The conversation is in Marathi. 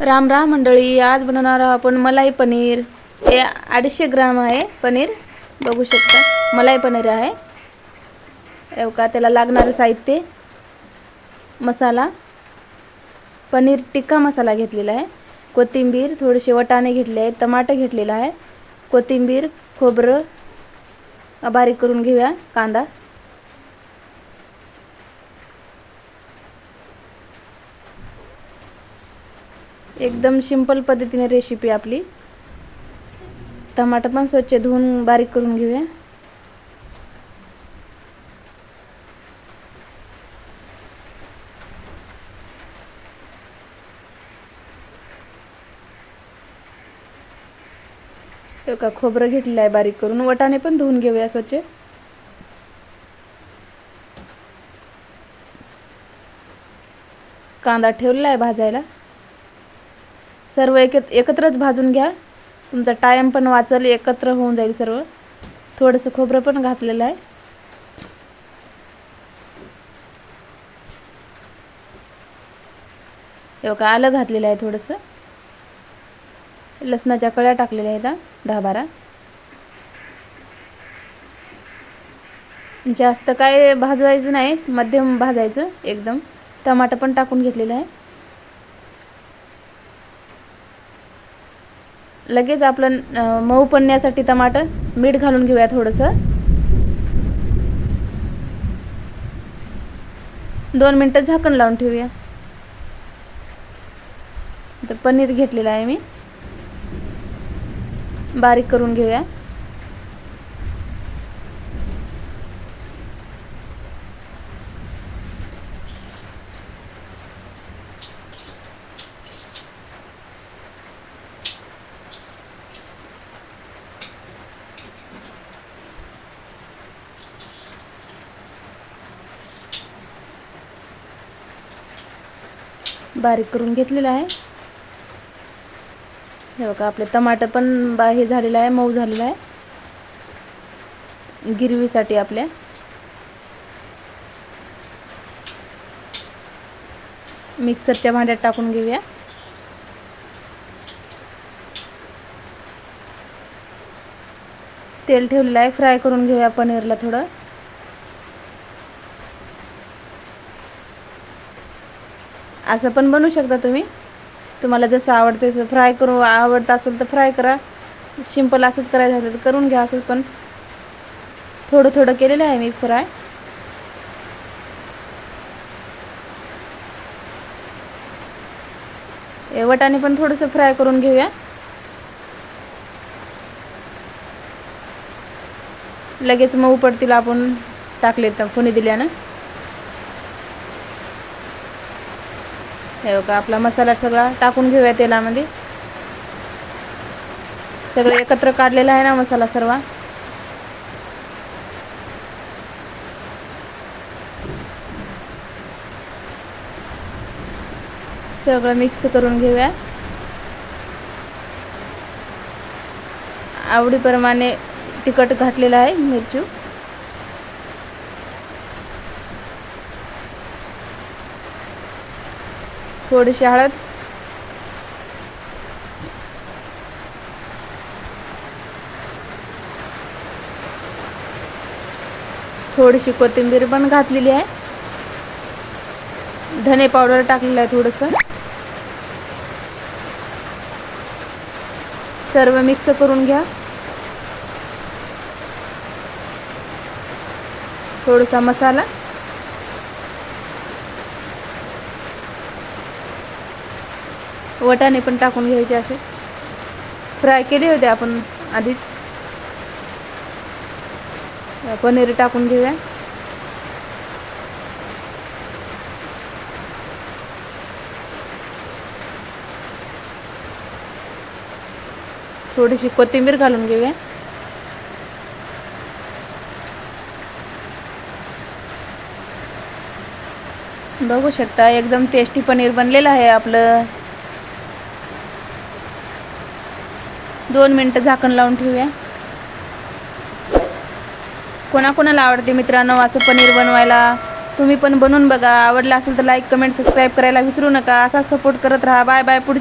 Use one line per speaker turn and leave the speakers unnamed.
राम राम मंडळी आज बनवणार आहोत आपण मलाई पनीर. हे अडीचशे ग्राम आहे पनीर. बघू शकता मलाई पनीर आहे. हे का त्याला लागणारं साहित्य मसाला. पनीर टिक्का मसाला घेतलेला आहे. कोथिंबीर थोडेसे वटाणे घेतले आहेत टमाटर घेतलेला आहे कोथिंबीर खोबरं बारीक करून घेऊया कांदा. एकदम सिंपल पद्धतीने रेसिपी आपली. टमाटर पण स्वच्छ धुवून बारीक करून घेऊया. का खोबरं घेतलेलं आहे बारीक करून. वटाणे पण धुवून घेऊया स्वच्छ. कांदा ठेवलेला आहे भाजायला. सर्व एक एकत्रच भाजून घ्या. तुमचा टाईम पण वाचल एकत्र होऊन जाईल सर्व. थोडंसं खोबरं पण घातलेलं आहे. हे बघा आलं घातलेलं आहे थोडंसं. लसणाच्या कळ्या टाकलेल्या आहेत दहा बारा जास्त काय भाजवायचं नाही मध्यम भाजायचं एकदम. टमाटर पण टाकून घेतलेलं आहे. लगेच आपलं मऊ पडण्यासाठी टमाटर मीठ घालून घेऊया थोडंसं. दोन मिनटं झाकण लावून ठेवूया. तर पनीर घेतलेलं आहे मी. बारीक करून घेऊया. बारीक करून घेतलेलं आहे. हे बघा आपले टमाटर पण बा हे झालेलं आहे मऊ झालेलं आहे. गिरवीसाठी आपल्या मिक्सरच्या भांड्यात टाकून घेऊया. तेल ठेवलेलं आहे फ्राय करून घेऊया पनीरला थोडं. असं पण बनवू शकता तुम्ही. तुम्हाला जसं आवडतं तसं फ्राय करू आवडतं असेल तर फ्राय करा. सिंपल असंच करायचं असेल तर करून घ्या असंच पण. थोडं थोडं केलेलं आहे मी फ्राय वटाने पण थोडंसं फ्राय करून घेऊया. लगेच मऊ पडतील आपण टाकले तर फोनी दिल्यानं. हे बघा आपला मसाला सगळा टाकून घेऊया तेलामध्ये. सगळं एकत्र काढलेला आहे ना मसाला सर्व? सगळं मिक्स करून घेऊया. आवडीप्रमाणे तिखट घातलेलं आहे मिरची. थोडीशी हळद. थोडीशी कोथिंबीर पण घातलेली आहे. धने पावडर टाकलेलं आहे थोडंसं. सर्व मिक्स करून घ्या. थोडासा मसाला. वटाणे पण टाकून घ्यायचे असे. फ्राय केले होते आपण आधीच. पनीर टाकून घेऊया. थोडीशी कोथिंबीर घालून घेऊया. बघू शकता एकदम टेस्टी पनीर बनलेलं आहे आपलं. दोन मिनटं झाकण लावून ठेवूया. कोणाकोणाला आवडते मित्रांनो असं पनीर बनवायला? तुम्ही पण बनवून बघा. आवडलं असेल तर लाईक कमेंट सबस्क्राईब करायला विसरू नका. असा सपोर्ट करत राहा. बाय बाय पुढे